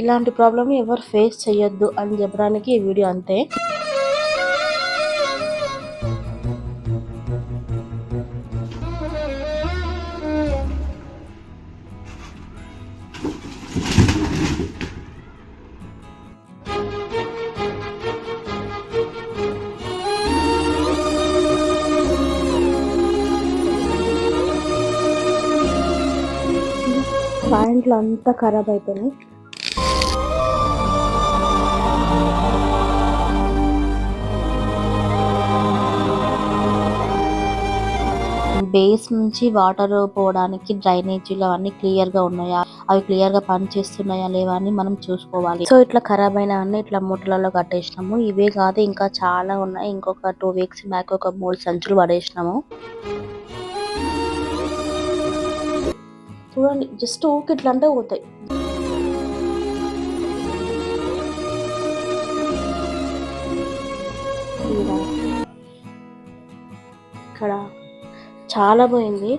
ఇలాంటి ప్రాబ్లమ్ ఎవరు ఫేస్ చేయొద్దు అని చెప్పడానికి ఈ వీడియో అంతే. పాయింట్లు అంతా ఖరాబ్ అయిపోయినాయి. బేస్ నుంచి వాటర్ పోవడానికి డ్రైనేజీలు అవన్నీ క్లియర్గా ఉన్నాయా? అవి క్లియర్గా పని చేస్తున్నాయా లేవా? అని మనం చూసుకోవాలి. సో ఇట్లా ఖరాబ్ అయిన అన్ని ఇట్లా మూటలలో కట్టేసినాము. ఇవే కాదు ఇంకా చాలా ఉన్నాయి. ఇంకొక టూ వీక్స్ బ్యాక్ ఒక మూడు సంచులు పడేసినాము. చూడండి జస్ట్ ఊకి ఇట్లా అంటే పోతాయి. ఇక్కడ చాలా పోయింది.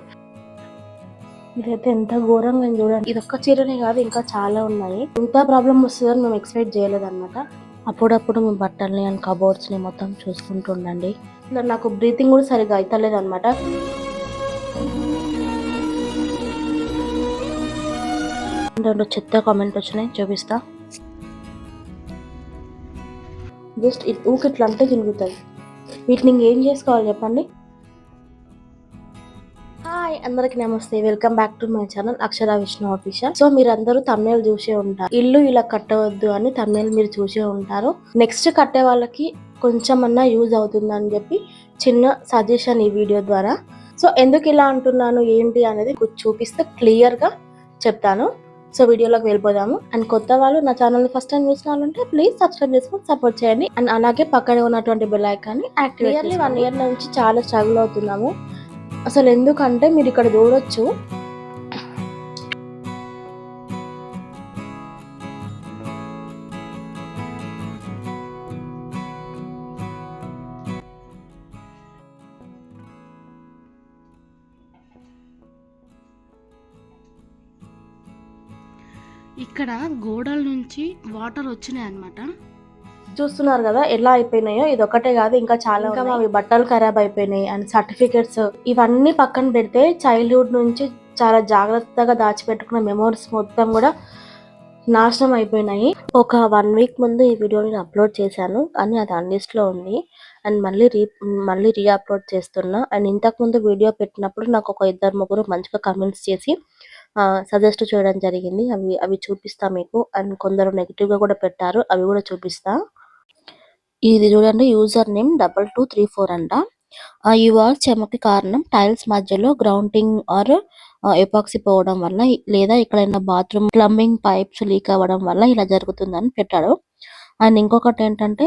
ఇదైతే ఎంత ఘోరంగా చూడండి. ఇది ఒక్క చీరనే కాదు ఇంకా చాలా ఉన్నాయి. ఇంత ప్రాబ్లం వస్తుందని మేము ఎక్స్పెక్ట్ చేయలేదు అనమాట అప్పుడప్పుడు మేము బట్టల్ని అండ్ కబోర్డ్స్ని మొత్తం చూసుకుంటుండండి. నాకు బ్రీతింగ్ కూడా సరిగా అవుతలేదు అనమాట రెండు చెత్త కామెంట్ వచ్చినాయి చూపిస్తా. జస్ట్ ఊకి ఇట్లా అంటే తిరుగుతాయి. వీటిని ఇంకేం చేసుకోవాలి చెప్పండి? హాయ్ అందరికి నమస్తే. Welcome back to my channel Akshara Vishnu official so మీరు అందరూ తమిళ చూసే ఉంటారు. ఇల్లు ఇలా కట్టవద్దు అని తమిళ మీరు చూసే ఉంటారు. నెక్స్ట్ కట్టే వాళ్ళకి కొంచెం అన్నా యూజ్ అవుతుంది అని చెప్పి చిన్న సజెషన్ ఈ వీడియో ద్వారా. సో ఎందుకు ఇలా అంటున్నాను ఏంటి అనేది చూపిస్తే క్లియర్గా చెప్తాను. సో వీడియోలోకి వెళ్ళిపోదాము. అండ్ కొత్త వాళ్ళు నా ఛానల్ని ఫస్ట్ టైం చూసిన వాళ్ళు ఉంటే ప్లీజ్ సబ్స్క్రైబ్ చేసుకొని సపోర్ట్ చేయండి. అండ్ అలాగే పక్కనే ఉన్నటువంటి బెల్ ఐకాన్ని యాక్టివేట్ ఇయర్లీ వన్ ఇయర్ నుంచి చాలా స్ట్రగుల్ అవుతున్నాము. అసలు ఎందుకంటే మీరు ఇక్కడ చూడొచ్చు. ఇక్కడ గోడల నుంచి వాటర్ వచ్చినాయి అన్నమాట చూస్తున్నారు కదా ఎలా అయిపోయినాయో ఇది ఒకటే కాదు ఇంకా చాలా ఇంకా మావి బట్టలు ఖరాబ్ అయిపోయినాయి అండ్ సర్టిఫికెట్స్ ఇవన్నీ పక్కన పెడితే చైల్డ్హుడ్ నుంచి చాలా జాగ్రత్తగా దాచిపెట్టుకున్న మెమోరీస్ మొత్తం కూడా నాశనం అయిపోయినాయి. ఒక వన్ వీక్ ముందు ఈ వీడియో నేను అప్లోడ్ చేశాను కానీ అది అన్లిస్ట్లో ఉంది. అండ్ మళ్ళీ రీ మళ్ళీ రీ అప్లోడ్ చేస్తున్నా. అండ్ ఇంతకు ముందు వీడియో పెట్టినప్పుడు నాకు ఒక ఇద్దరు ముగ్గురు మంచిగా కమెంట్స్ చేసి సజెస్ట్ చేయడం జరిగింది. అవి అవి చూపిస్తా మీకు. అండ్ కొందరు నెగిటివ్గా కూడా పెట్టారు. అవి కూడా చూపిస్తా. ఇది చూడండి. User name double two three four అంట. ఆ ఈ వాల్ చెమకి కారణం టైల్స్ మధ్యలో గ్రౌండింగ్ ఆర్ ఎపాక్సీ పోవడం వల్ల లేదా ఎక్కడైనా బాత్రూమ్ ప్లంబింగ్ పైప్స్ లీక్ అవ్వడం వల్ల ఇలా జరుగుతుందని పెట్టాడు. అండ్ ఇంకొకటి ఏంటంటే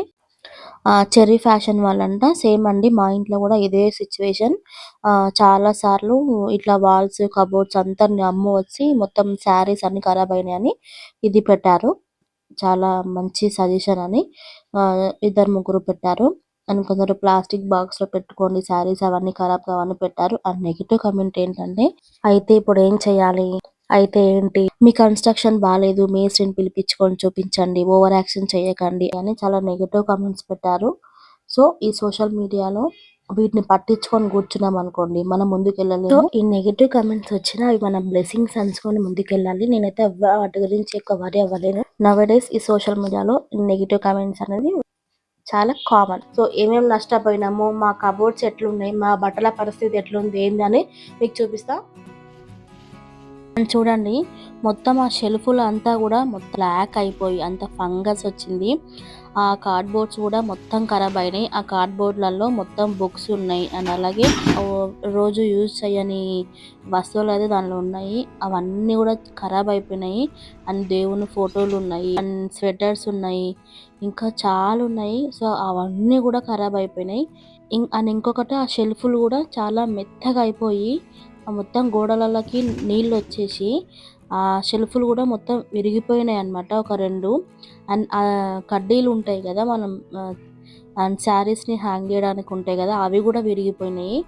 చెర్రీ ఫ్యాషన్ వాళ్ళంట. సేమ్ అండి మా ఇంట్లో కూడా ఇదే సిచ్యువేషన్ చాలా సార్లు ఇట్లా వాల్స్ కబోర్డ్స్ అంతా అమ్ము వచ్చి మొత్తం శారీస్ అన్ని ఖరాబ్ అయినాయని ఇది పెట్టారు. చాలా మంచి సజెషన్ అని ఇద్దరు ముగ్గురు పెట్టారు. అండ్ కొందరు ప్లాస్టిక్ బాక్స్లో పెట్టుకోండి శారీస్ అవన్నీ ఖరాబ్ కావని పెట్టారు. అండ్ నెగిటివ్ కమెంట్ ఏంటంటే అయితే ఇప్పుడు ఏం చేయాలి? అయితే ఏంటి? మీ కన్స్ట్రక్షన్ బాగాలేదు మేస్త్రిని పిలిపించుకొని చూపించండి ఓవర్ యాక్షన్ చేయకండి అని చాలా నెగిటివ్ కామెంట్స్ పెట్టారు. సో ఈ సోషల్ మీడియాలో వీటిని పట్టించుకొని కూర్చున్నాం అనుకోండి మనం ముందుకెళ్ళలేదు ఈ నెగిటివ్ కమెంట్స్ వచ్చినా అవి మన బ్లెస్సింగ్స్ అనుకొని ముందుకెళ్ళాలి. నేనైతే వాటి గురించి ఎక్కువ వరి అవ్వలేను. నవడేస్ ఈ సోషల్ మీడియాలో నెగిటివ్ కమెంట్స్ అనేది చాలా కామన్. సో ఏమేమి నష్టపోయినాము మా కబోర్డ్స్ ఎట్లున్నాయి మా బట్టల పరిస్థితి ఎట్లుంది ఏంది అని మీకు చూపిస్తా. చూడండి మొత్తం ఆ షెల్ఫ్లు అంతా కూడా మొత్తం బ్లాక్ అయిపోయి అంత ఫంగస్ వచ్చింది. ఆ కార్డ్బోర్డ్స్ కూడా మొత్తం ఖరాబ్ అయినాయి. ఆ కార్డ్బోర్డ్లలో మొత్తం బుక్స్ ఉన్నాయి. అండ్ అలాగే రోజు యూజ్ చేయని వస్తువులు అయితే దానిలో ఉన్నాయి. అవన్నీ కూడా ఖరాబ్ అయిపోయినాయి. అండ్ దేవుని ఫోటోలు ఉన్నాయి. అండ్ స్వెటర్స్ ఉన్నాయి. ఇంకా చాలా ఉన్నాయి. సో అవన్నీ కూడా ఖరాబ్ అయిపోయినాయి. అండ్ ఇంకొకటి ఆ షెల్ఫ్లు కూడా చాలా మెత్తగా అయిపోయి మొత్తం గోడలకి నీళ్ళు వచ్చేసి ఆ షెల్ఫ్లు కూడా మొత్తం విరిగిపోయినాయి అన్నమాట ఒక రెండు. అండ్ కడ్డీలు ఉంటాయి కదా మనం అండ్ శారీస్ని హ్యాంగ్ చేయడానికి ఉంటాయి కదా అవి కూడా విరిగిపోయినాయి.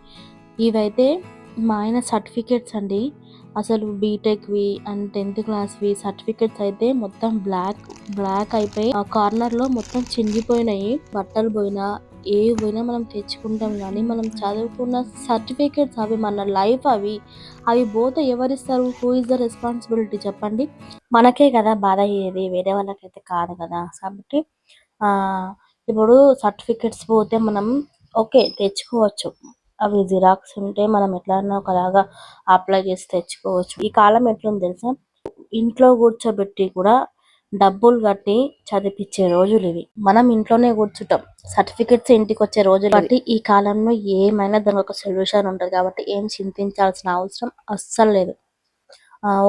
ఇవైతే మా ఆయన సర్టిఫికేట్స్ అండి. అసలు బీటెక్వి అండ్ టెన్త్ క్లాస్వి సర్టిఫికేట్స్ అయితే మొత్తం బ్లాక్ బ్లాక్ అయిపోయి ఆ కార్నర్లో మొత్తం చిందిపోయినాయి బట్టలు పోయినా ఏ పోయినా మనం తెచ్చుకుంటాం కానీ మనం చదువుకున్న సర్టిఫికెట్స్ అవి మన లైఫ్ అవి అవి పోతే ఎవరిస్తారు? హూ ఇస్ ద రెస్పాన్సిబిలిటీ చెప్పండి. మనకే కదా బాధ అయ్యేది వేరే వాళ్ళకైతే కాదు కదా. కాబట్టి ఆ ఇప్పుడు సర్టిఫికెట్స్ పోతే మనం ఓకే తెచ్చుకోవచ్చు. అవి జిరాక్స్ ఉంటే మనం ఎట్లన్నా ఒకలాగా అప్లై చేసి తెచ్చుకోవచ్చు. ఈ కాలం ఎట్లుంది తెలుసా? ఇంట్లో కూర్చోబెట్టి కూడా డబ్బులు కట్టి చదివిపించే రోజులు ఇవి. మనం ఇంట్లోనే కూర్చుంటాం. సర్టిఫికెట్స్ ఇంటికి వచ్చే రోజులు బట్టి ఈ కాలంలో ఏమైనా దానికి ఒక సొల్యూషన్ ఉంటుంది కాబట్టి ఏం చింతించాల్సిన అవసరం అస్సలు లేదు.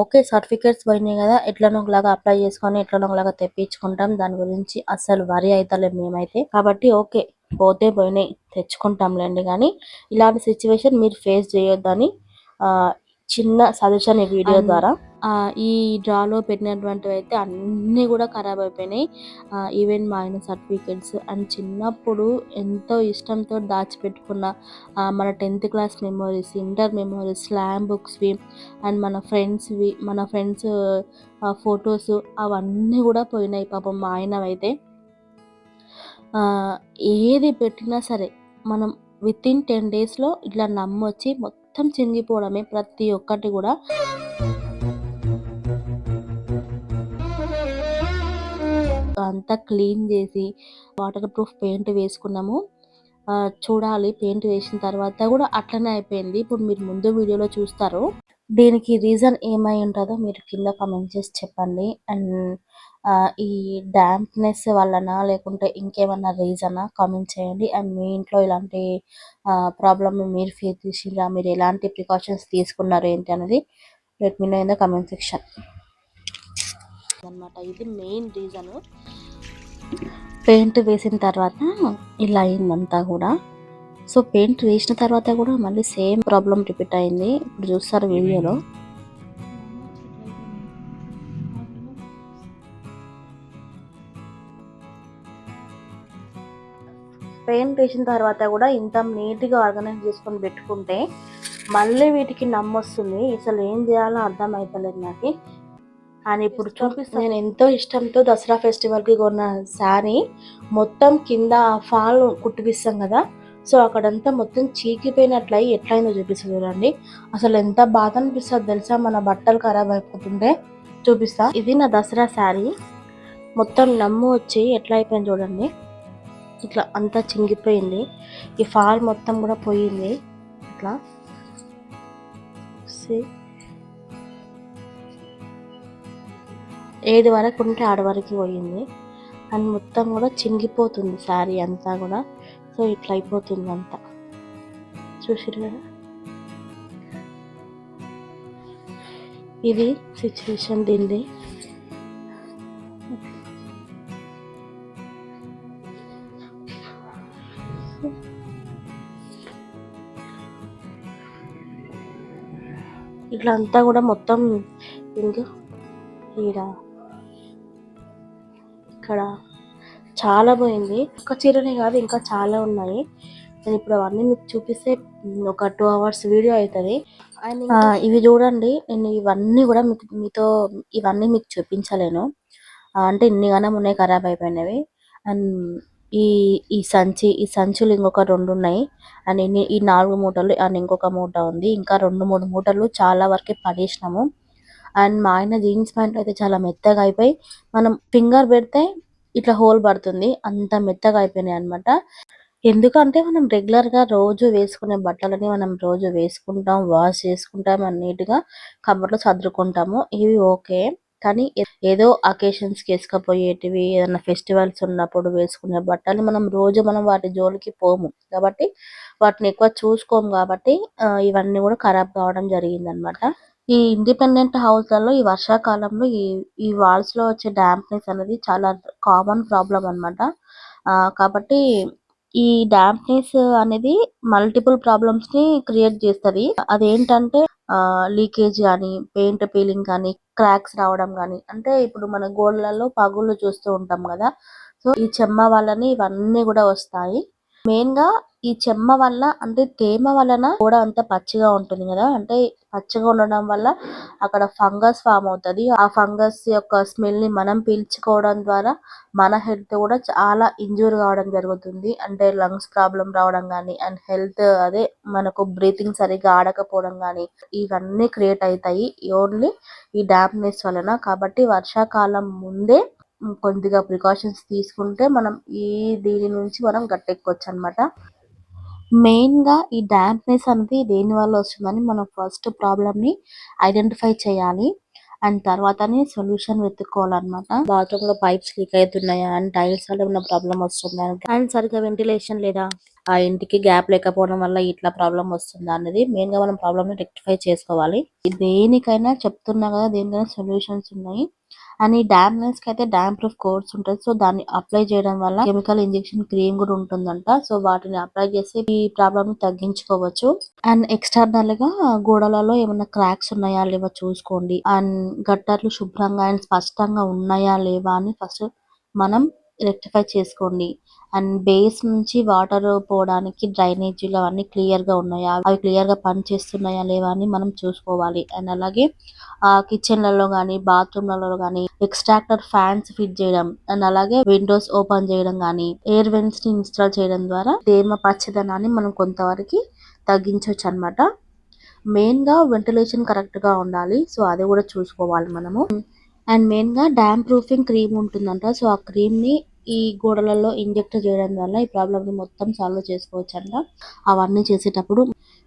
ఓకే సర్టిఫికేట్స్ పోయినాయి కదా ఎట్లనో ఒకలాగా అప్లై చేసుకొని ఎట్లనో ఒకలాగా తెప్పించుకుంటాం. దాని గురించి అస్సలు వరి అవుతలేం మేమైతే. కాబట్టి ఓకే పోతే పోయినాయి తెచ్చుకుంటాంలేండి. కానీ ఇలాంటి సిచ్యువేషన్ మీరు ఫేస్ చేయొద్దని చిన్న సజెషన్ ఈ వీడియో ద్వారా. ఈ డ్రాలో పెట్టినటువంటివి అయితే అన్నీ కూడా ఖరాబ్ అయిపోయినాయి. ఈవెన్ మా ఆయన సర్టిఫికెట్స్. అండ్ చిన్నప్పుడు ఎంతో ఇష్టంతో దాచిపెట్టుకున్న మన tenth class memories inter memories slam బుక్స్వి and మన ఫ్రెండ్స్వి మన ఫ్రెండ్స్ ఫొటోస్ అవన్నీ కూడా పోయినాయి పాపం మా ఆయనవైతే ఏది పెట్టినా సరే మనం విత్ ఇన్ టెన్ డేస్లో ఇట్లా నమ్మొచ్చి మొత్తం మొత్తం చింగిపోవడమే ప్రతి ఒక్కటి కూడా. అంతా క్లీన్ చేసి వాటర్ ప్రూఫ్ పెయింట్ వేసుకున్నాము. చూడాలి పెయింట్ వేసిన తర్వాత కూడా అట్లనే అయిపోయింది. ఇప్పుడు మీరు ముందు వీడియోలో చూస్తారు. దీనికి రీజన్ ఏమై ఉంటుందో మీరు కింద కామెంట్ చేసి చెప్పండి. అండ్ ఈ డాంప్నెస్ వలన లేకుంటే ఇంకేమన్నా రీజనా కామెంట్ చేయండి. అండ్ మీ ఇంట్లో ఇలాంటి ప్రాబ్లమ్ మీరు ఫేస్ చేసిరా? మీరు ఎలాంటి ప్రికాషన్స్ తీసుకున్నారు ఏంటి అనేది let me know in the comment section అన్నమాట ఇది మెయిన్ రీజన్ పెయింట్ వేసిన తర్వాత ఇలా అయిందంతా కూడా. సో పెయింట్ వేసిన తర్వాత కూడా మళ్ళీ సేమ్ ప్రాబ్లం రిపీట్ అయింది. ఇప్పుడు చూస్తారు వీడియోలో పెయింట్ వేసిన తర్వాత కూడా ఇంత నీట్గా ఆర్గనైజ్ చేసుకొని పెట్టుకుంటే మళ్ళీ వీటికి నమ్మొస్తుంది. అసలు ఏం చేయాలో అర్థం అవుతలేదు నాకు. అని ఇప్పుడు చూపిస్తాను నేను ఎంతో ఇష్టంతో దసరా ఫెస్టివల్కి కొన్న శారీ మొత్తం కింద ఫాల్ కుట్టిపిస్తాం కదా. సో అక్కడంతా మొత్తం చీకిపోయినట్లయి ఎట్లయిందో చూపిస్తుంది చూడండి. అసలు ఎంత బాధ అనిపిస్తుంది తెలుసా? మన బట్టలు ఖరాబ్ అయిపోతుంటే చూపిస్తా. ఇది నా దసరా శారీ. మొత్తం నమ్ము వచ్చి ఎట్లా అయిపోయింది చూడండి. ఇట్లా అంతా చింగిపోయింది. ఈ ఫాల్ మొత్తం కూడా పోయింది. ఇట్లా. ఏడు వరకు ఉంటే ఆడ వరకు పోయింది. అండ్ మొత్తం కూడా చింగిపోతుంది శారీ అంతా కూడా. సో ఇట్లా అయిపోతుంది అంతా. చూసిరు కదా. ఇది సిచ్యువేషన్ దీనిది. ఇట్లా అంతా కూడా మొత్తం ఇంకా ఈడ ఇక్కడ చాలా పోయింది. ఒక చీరనే కాదు ఇంకా చాలా ఉన్నాయి. నేను ఇప్పుడు అవన్నీ మీకు చూపిస్తే ఒక టూ అవర్స్ వీడియో అవుతుంది ఆ, ఇవి చూడండి నేను ఇవన్నీ కూడా మీకు మీతో ఇవన్నీ మీకు చూపించలేను. అంటే ఇన్ని గానం ఉన్నాయి ఖరాబ్ అయిపోయినవి. అండ్ ఈ ఈ సంచి ఈ సంచులు ఇంకొక రెండు ఉన్నాయి అండ్ ఈ నాలుగు మూటలు అండ్ ఇంకొక మూట ఉంది. ఇంకా రెండు మూడు మూటలు చాలా వరకు పడేసినాము. అండ్ మా ఆయన జీన్స్ ప్యాంట్ అయితే చాలా మెత్తగా అయిపోయి మనం ఫింగర్ పెడితే ఇట్లా హోల్ పడుతుంది. అంత మెత్తగా అయిపోయినాయి అన్నమాట. ఎందుకంటే మనం రెగ్యులర్గా రోజు వేసుకునే బట్టలని మనం రోజు వేసుకుంటాం వాష్ చేసుకుంటాం అండ్ నీట్గా లో సర్దుకుంటాము. ఇవి ఓకే. కానీ ఏదో అకేషన్స్కి వేసుకపోయేటివి ఏదైనా ఫెస్టివల్స్ ఉన్నప్పుడు వేసుకునే బట్టలు మనం రోజు మనం వాటి జోలికి పోము. కాబట్టి వాటిని ఎక్కువ చూసుకోము కాబట్టి ఇవన్నీ కూడా ఖరాబ్ కావడం జరిగింది అనమాట ఈ ఇండిపెండెంట్ హౌస్లలో ఈ వర్షాకాలంలో ఈ ఈ వాల్స్లో వచ్చే డ్యాంప్నెస్ అనేది చాలా కామన్ ప్రాబ్లం అన్నమాట. కాబట్టి ఈ డాంప్నెస్ అనేది మల్టిపుల్ ప్రాబ్లమ్స్ని క్రియేట్ చేస్తది. అదేంటంటే లీకేజ్ కానీ పెయింట్ పీలింగ్ కానీ క్రాక్స్ రావడం కానీ అంటే ఇప్పుడు మన గోడలలో పగుళ్ళు చూస్తూ ఉంటాం కదా. సో ఈ చెమ్మ వల్లనే ఇవన్నీ కూడా వస్తాయి. మెయిన్గా ఈ చెమ్మ వల్ల అంటే తేమ వలన కూడా అంత పచ్చిగా ఉంటుంది కదా. అంటే పచ్చిగా ఉండడం వల్ల అక్కడ ఫంగస్ ఫామ్ అవుతుంది. ఆ ఫంగస్ యొక్క స్మెల్ని మనం పీల్చుకోవడం ద్వారా మన హెల్త్ కూడా చాలా ఇంజూర్ కావడం జరుగుతుంది. అంటే లంగ్స్ ప్రాబ్లం రావడం కానీ అండ్ హెల్త్ అదే మనకు బ్రీతింగ్ సరిగ్గా ఆడకపోవడం కానీ ఇవన్నీ క్రియేట్ అవుతాయి. ఓన్లీ ఈ డాంప్నెస్ వలన. కాబట్టి వర్షాకాలం ముందే కొద్దిగా ప్రికాషన్స్ తీసుకుంటే మనం ఈ దీని నుంచి మనం గట్టెక్కొచ్చు అన్నమాట మెయిన్గా ఈ డ్యాంప్నెస్ అనేది దేని వల్ల వస్తుందని మనం ఫస్ట్ ప్రాబ్లమ్ని ఐడెంటిఫై చేయాలి. అండ్ తర్వాతనే సొల్యూషన్ వెతుక్కోవాలన్నమాట. బాత్రూమ్లో పైప్స్ లీక్ అవుతున్నాయా? అండ్ టైల్స్ వల్ల ఉన్న ప్రాబ్లం వస్తుందా? అండ్ సరిగ్గా వెంటిలేషన్ లేదా? ఆ ఇంటికి గ్యాప్ లేకపోవడం వల్ల ఇట్లా ప్రాబ్లం వస్తుందా అనేది మెయిన్గా మనం ప్రాబ్లమ్ని రెక్టిఫై చేసుకోవాలి. దేనికైనా చెప్తున్నా కదా దేనికైనా సొల్యూషన్స్ ఉన్నాయి. అండ్ ఈ డాంప్నెస్కి అయితే డాంప్ ప్రూఫ్ కోర్స్ ఉంటుంది సో దాన్ని అప్లై చేయడం వల్ల కెమికల్ ఇంజెక్షన్ క్రీమ్ కూడా ఉంటుందంట. సో వాటిని అప్లై చేసి ఈ ప్రాబ్లమ్ తగ్గించుకోవచ్చు. అండ్ ఎక్స్టర్నల్గా గోడలలో ఏమైనా క్రాక్స్ ఉన్నాయా లేవా చూసుకోండి. అండ్ గట్టర్లు శుభ్రంగా అండ్ స్పష్టంగా ఉన్నాయా లేవా అని ఫస్ట్ మనం రెక్టిఫై చేసుకోండి. అండ్ బేస్ నుంచి వాటర్ పోవడానికి డ్రైనేజీలు అవన్నీ క్లియర్గా ఉన్నాయా? అవి క్లియర్గా పని చేస్తున్నాయా లేవా? అని మనం చూసుకోవాలి. అండ్ అలాగే ఆ కిచెన్లలో బాత్రూమ్లలో బాత్రూమ్లలో ఎక్స్ట్రాక్టర్ ఫ్యాన్స్ ఫిట్ చేయడం. అండ్ అలాగే విండోస్ ఓపెన్ చేయడం కానీ ఎయిర్ వెంట్స్ని ఇన్స్టాల్ చేయడం ద్వారా తేమ పచ్చదనాన్ని మనం కొంతవరకు తగ్గించవచ్చు అన్నమాట మెయిన్గా వెంటిలేషన్ కరెక్ట్గా ఉండాలి. సో అది కూడా చూసుకోవాలి మనము. అండ్ మెయిన్గా డ్యామ్ ప్రూఫింగ్ క్రీమ్ ఉంటుందంట. సో ఆ క్రీమ్ని ఈ గోడలలో ఇంజెక్ట్ చేయడం వల్ల ఈ ప్రాబ్లమ్ని మొత్తం సాల్వ్ చేసుకోవచ్చు అంట అవన్నీ చేసేటప్పుడు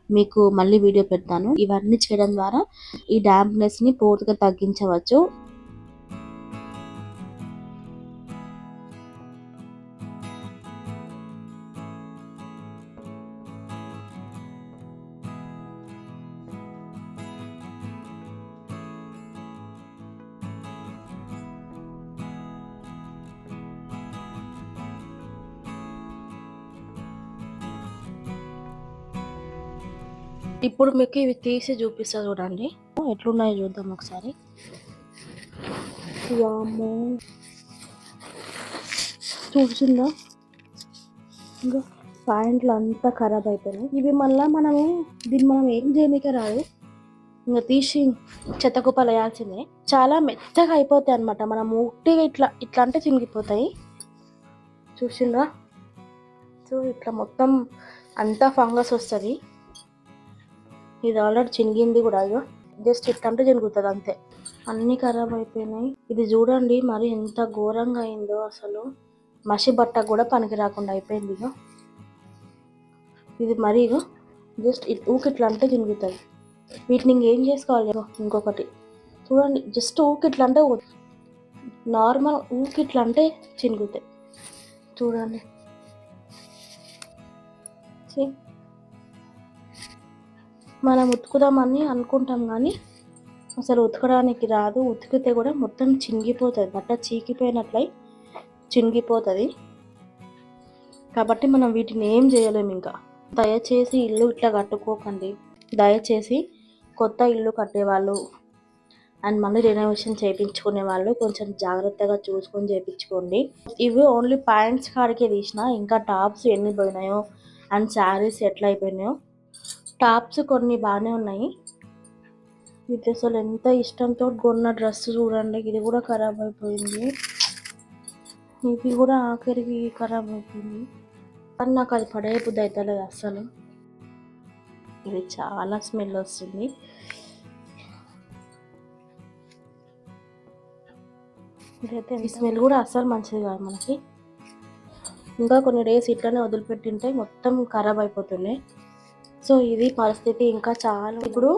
మీకు మళ్ళీ వీడియో పెడతాను. ఇవన్నీ చేయడం ద్వారా ఈ డ్యాంప్నెస్ని పూర్తిగా తగ్గించవచ్చు. ఇప్పుడు మీకు ఇవి తీసి చూపిస్తా చూడండి. ఎట్లున్నాయో చూద్దాం ఒకసారి. వామ్మో. చూసిందా? ఇంకా ప్యాంట్లు అంతా ఖరాబ్ అయిపోయినాయి. ఇవి మళ్ళీ మనము దీన్ని మనం ఏం చేయనీకే రాదు. ఇంకా తీసి చెత్త కుప్పలు వేయాల్సిందే. చాలా మెత్తగా అయిపోతాయి అనమాట మనం ఉట్టిగా ఇట్లా ఇట్లా అంటే చినిగిపోతాయి. చూసిండ్రా సో ఇట్లా మొత్తం అంతా ఫంగస్ వస్తుంది. ఇది ఆల్రెడీ చినిగింది కూడా అయ్యో. జస్ట్ ఇట్లా అంటే చినుగుతుంది అంతే. అన్ని ఖరాబ్ అయిపోయినాయి. ఇది చూడండి మరి ఎంత ఘోరంగా అయిందో అసలు. మసి బట్ట కూడా పనికి రాకుండా అయిపోయింది ఇక ఇది మరి ఇగో జస్ట్ ఊకి ఇట్లా అంటే చినుగుతుంది. వీటిని ఇంకేం చేసుకోవాలి ఇగో ఇంకొకటి. చూడండి జస్ట్ ఊకి ఇట్లా అంటే నార్మల్ ఊకి ఇట్లా అంటే చినుగుతాయి. చూడండి. See? మనం ఉతుకుదామని అనుకుంటాం కానీ అసలు ఉతకడానికి రాదు. ఉతికితే కూడా మొత్తం చినిగిపోతుంది. బట్ట చీకిపోయినట్లయి చినిగిపోతుంది. కాబట్టి మనం వీటిని ఏం చేయలేము ఇంకా. దయచేసి ఇల్లు ఇట్లా కట్టుకోకండి. దయచేసి కొత్త ఇల్లు కట్టేవాళ్ళు అండ్ మళ్ళీ రెనోవేషన్ చేయించుకునే వాళ్ళు కొంచెం జాగ్రత్తగా చూసుకొని చేయించుకోండి. ఇవి ఓన్లీ ప్యాంట్స్ కాడికే తీసిన ఇంకా టాప్స్ ఎన్ని పోయినాయో అండ్ శారీస్ ఎట్లా అయిపోయినాయో టాప్స్ కొన్ని బాగానే ఉన్నాయి. ఇది అసలు ఎంత ఇష్టంతో కొన్న డ్రెస్ చూడండి. ఇది కూడా ఖరాబ్ అయిపోయింది. ఇది కూడా ఆఖరికి ఖరాబ్ అయిపోయింది. కానీ నాకు అది పడే బుద్ధి అవుతలేదు అస్సలు. ఇది చాలా స్మెల్ వస్తుంది. ఇదైతే ఈ స్మెల్ కూడా అస్సలు మంచిది కాదు మనకి. ఇంకా కొన్ని డేస్ ఇట్లానే వదిలిపెట్టింటే మొత్తం ఖరాబ్ అయిపోతున్నాయి సో ఇది పరిస్థితి ఇంకా చాలా ఇప్పుడు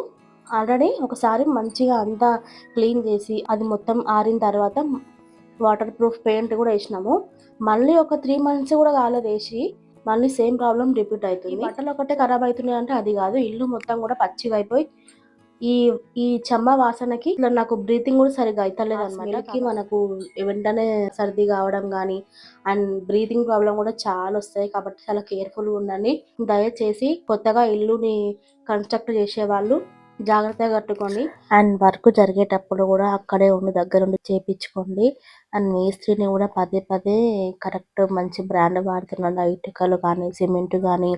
ఆల్రెడీ ఒకసారి మంచిగా అంతా క్లీన్ చేసి అది మొత్తం ఆరిన తర్వాత వాటర్ ప్రూఫ్ పెయింట్ కూడా వేసినాము. మళ్ళీ ఒక త్రీ మంత్స్ కూడా కాలేదు వేసి మళ్ళీ సేమ్ ప్రాబ్లం రిపీట్ అవుతుంది. బట్టలు ఒకటే ఖరాబ్ అవుతున్నాయి అంటే అది కాదు. ఇల్లు మొత్తం కూడా పచ్చిగా అయిపోయి ఈ ఈ చెమ్మ వాసనకి ఇట్లా నాకు బ్రీతింగ్ కూడా సరిగా అవుతలేదు అనమాట మనకు వెంటనే సర్ది కావడం కానీ అండ్ బ్రీతింగ్ ప్రాబ్లం కూడా చాలా వస్తాయి. కాబట్టి చాలా కేర్ఫుల్గా ఉండండి. దయచేసి కొత్తగా ఇల్లుని కన్స్ట్రక్ట్ చేసే వాళ్ళు జాగ్రత్తగా కట్టుకోండి. అండ్ వర్క్ జరిగేటప్పుడు కూడా అక్కడే ఉండి దగ్గర ఉండి చేపించుకోండి. అండ్ మేస్త్రిని కూడా పదే పదే కరెక్ట్ మంచి బ్రాండ్ వాడుతున్నాడు ఇటుకలు కానీ సిమెంట్ కానీ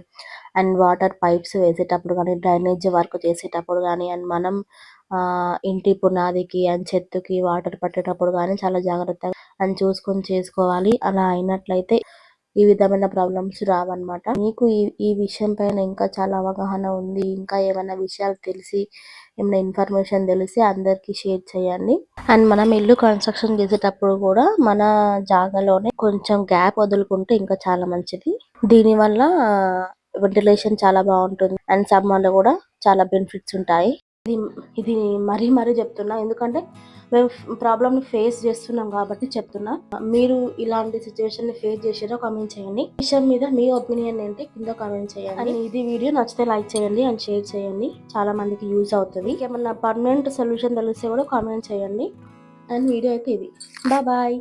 అండ్ వాటర్ పైప్స్ వేసేటప్పుడు కానీ డ్రైనేజ్ వర్క్ చేసేటప్పుడు కానీ అండ్ మనం ఆ ఇంటి పునాదికి అండ్ చెట్టుకి వాటర్ పట్టేటప్పుడు కానీ చాలా జాగ్రత్తగా అండ్ చూసుకొని చేసుకోవాలి. అలా అయినట్లయితే ఈ విధమైన ప్రాబ్లమ్స్ రావన్నమాట. మీకు ఈ ఈ విషయం పైన ఇంకా చాలా అవగాహన ఉంది. ఇంకా ఏమైనా విషయాలు తెలిసి ఏమైనా ఇన్ఫర్మేషన్ తెలిసి అందరికీ షేర్ చేయండి. అండ్ మనం ఇల్లు కన్స్ట్రక్షన్ చేసేటప్పుడు కూడా మన జాగాలోనే కొంచెం గ్యాప్ వదులుకుంటే ఇంకా చాలా మంచిది. దీని వల్ల వెంటిలేషన్ చాలా బాగుంటుంది. అండ్ సమ్మర్లో కూడా చాలా బెనిఫిట్స్ ఉంటాయి. ఇది ఇది మరీ మరీ చెప్తున్నా. ఎందుకంటే మేము ప్రాబ్లమ్ని ఫేస్ చేస్తున్నాం కాబట్టి చెప్తున్నా. మీరు ఇలాంటి సిచ్యువేషన్ని ఫేస్ చేసారో కామెంట్ చేయండి. విషయం మీద మీ ఒపీనియన్ ఏంటి? కింద కామెంట్ చేయండి. అండ్ ఇది వీడియో నచ్చితే లైక్ చేయండి అండ్ షేర్ చేయండి. చాలా మందికి యూజ్ అవుతుంది. ఏమన్నా పర్మనెంట్ సొల్యూషన్ తెలిస్తే కూడా కామెంట్ చేయండి. అండ్ వీడియో అయితే ఇది. బాయ్.